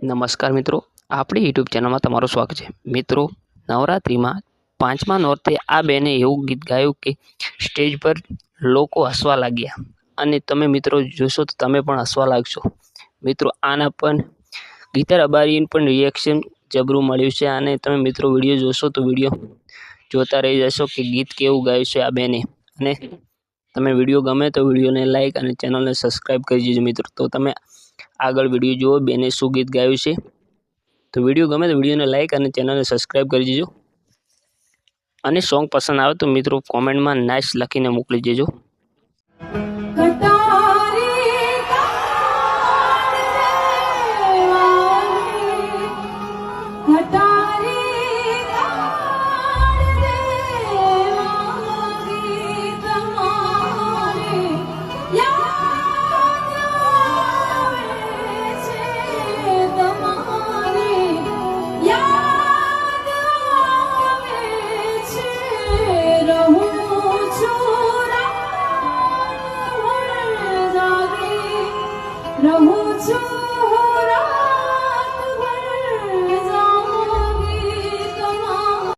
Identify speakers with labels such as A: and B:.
A: નમસ્કાર મિત્રો, આપણી યુટ્યુબ ચેનલમાં તમારું સ્વાગત છે. મિત્રો, નવરાત્રિમાં પાંચમા નોરતે આ બેને એવું ગીત ગાયું કે સ્ટેજ પર લોકો હસવા લાગ્યા. અને તમે મિત્રો જોશો તો તમે પણ હસવા લાગશો. મિત્રો, આના પણ ગીતા રબારીને પણ રિએક્શન જબરું મળ્યું છે. અને તમે મિત્રો વીડિયો જોશો તો વીડિયો જોતા રહી જશો કે ગીત કેવું ગાયું છે આ બેને. અને તમે વીડિયો ગમે તો વિડીયોને લાઇક અને ચેનલને સબસ્ક્રાઈબ કરી દેજો મિત્રો. તો તમે આગળ વીડિયો જુઓ, બેને શું ગીત ગાયું છે. તો વીડિયો ગમે તો વિડીયોને લાઈક અને ચેનલને સબસ્ક્રાઈબ કરી દેજો. અને સોંગ પસંદ આવે તો મિત્રો કોમેન્ટમાં નાઇસ લખીને મોકલી દેજો.
B: કટારી 求